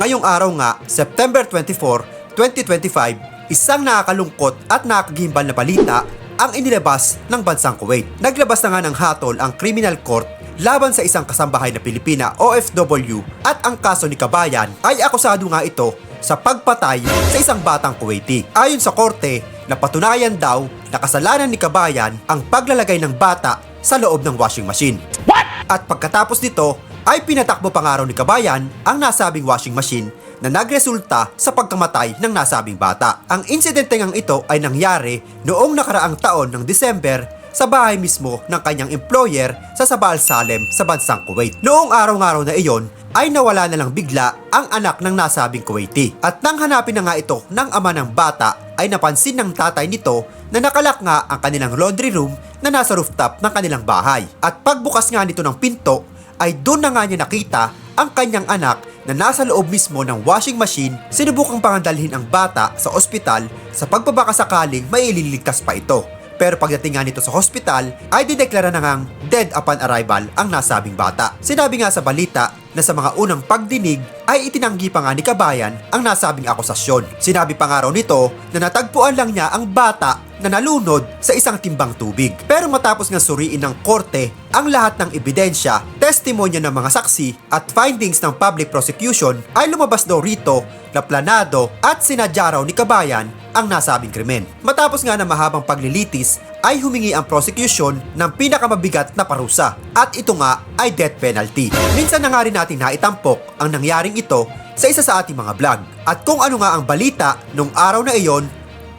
Ngayong araw nga, September 24, 2025, isang nakakalungkot at nakakagimbal na balita ang inilabas ng bansang Kuwait. Naglabas na nga ng hatol ang criminal court laban sa isang kasambahay na Pilipina OFW at ang kaso ni Kabayan ay akusado nga ito sa pagpatay sa isang batang Kuwaiti. Ayon sa korte, napatunayan daw na kasalanan ni Kabayan ang paglalagay ng bata sa loob ng washing machine. At pagkatapos nito, ay pinatakbo pang araw ni Kabayan ang nasabing washing machine na nagresulta sa pagkamatay ng nasabing bata. Ang insidente ngang ito ay nangyari noong nakaraang taon ng December sa bahay mismo ng kanyang employer sa Sabal Salem sa bansang Kuwait. Noong araw-araw na iyon, ay nawala na lang bigla ang anak ng nasabing Kuwaiti. At nang hanapin na nga ito ng ama ng bata, ay napansin ng tatay nito na nakalak nga ang kanilang laundry room na nasa rooftop ng kanilang bahay. At pagbukas nga nito ng pinto, ay doon na nga niya nakita ang kanyang anak na nasa loob mismo ng washing machine, sinubukang pangandalhin ang bata sa ospital sa pagbabaka sakaling maililigtas pa ito. Pero pagdating nga nito sa hospital, ay dideklara na ngang dead upon arrival ang nasabing bata. Sinabi nga sa balita na sa mga unang pagdinig ay itinanggi pa nga ni Kabayan ang nasabing akusasyon. Sinabi pa nga raw nito na natagpuan lang niya ang bata na nalunod sa isang timbang tubig. Pero matapos nga suriin ng korte ang lahat ng ebidensya, testimonya ng mga saksi at findings ng public prosecution ay lumabas daw rito na planado at sinadya raw ni Kabayan ang nasabing krimen. Matapos nga na mahabang paglilitis ay humingi ang prosecution ng pinakamabigat na parusa at ito nga ay death penalty. Minsan na nga rin natin naitampok ang nangyaring ito sa isa sa ating mga vlog. At kung ano nga ang balita nung araw na iyon,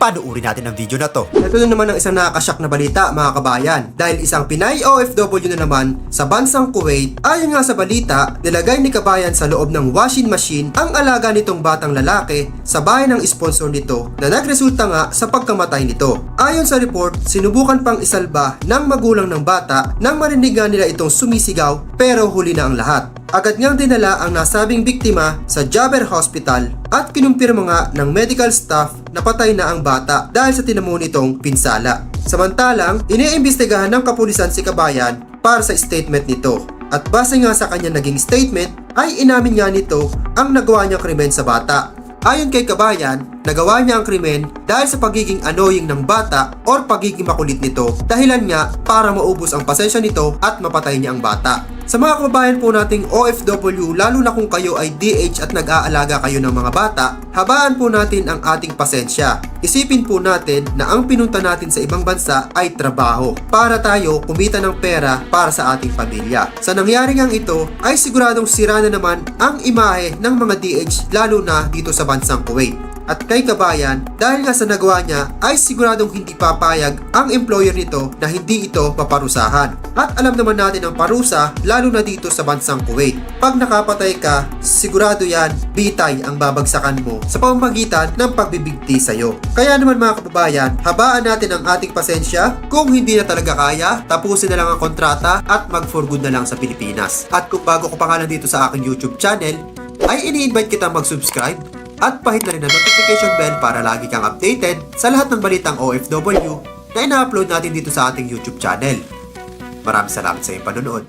panuuri natin ang video na to. Ito na naman ang isang nakakasyak na balita mga kabayan dahil isang Pinay OFW na naman sa bansang Kuwait ayon nga sa balita nilagay ni kabayan sa loob ng washing machine ang alaga nitong batang lalaki sa bahay ng sponsor nito na nagresulta nga sa pagkamatay nito. Ayon sa report, sinubukan pang isalba ng magulang ng bata nang marinig nila itong sumisigaw pero huli na ang lahat. Agad ngang dinala ang nasabing biktima sa Jaber Hospital at kinumpirma nga ng medical staff na patay na ang bata dahil sa tinamo nitong pinsala. Samantalang, iniimbestigahan ng kapulisan si Kabayan para sa statement nito. At base nga sa kanyang naging statement, ay inamin nga nito ang nagawa niyang krimen sa bata. Ayon kay Kabayan, nagawa niya ang krimen dahil sa pagiging annoying ng bata or pagiging makulit nito dahilan nga para maubos ang pasensya nito at mapatay niya ang bata. Sa mga kababayan po nating OFW, lalo na kung kayo ay DH at nag-aalaga kayo ng mga bata, habaan po natin ang ating pasensya. Isipin po natin na ang pinunta natin sa ibang bansa ay trabaho para tayo kumita ng pera para sa ating pamilya. Sa nangyari ngang ito ay siguradong sira na naman ang imahe ng mga DH lalo na dito sa bansang Kuwait. At kay Kabayan, dahil nga sa nagawa niya ay siguradong hindi papayag ang employer nito na hindi ito paparusahan. At alam naman natin ang parusa lalo na dito sa bansang Kuwait. Pag nakapatay ka, sigurado yan bitay ang babagsakan mo sa pamamagitan ng pagbibigti sa'yo. Kaya naman mga kababayan, habaan natin ang ating pasensya. Kung hindi na talaga kaya, tapusin na lang ang kontrata at mag for good na lang sa Pilipinas. At kung bago ko pa nga lang dito sa aking YouTube channel, ay ini-invite kita mag-subscribe at pahit na rin ang notification bell para lagi kang updated sa lahat ng balitang OFW na ina-upload natin dito sa ating YouTube channel. Maraming salamat sa iyong panonood.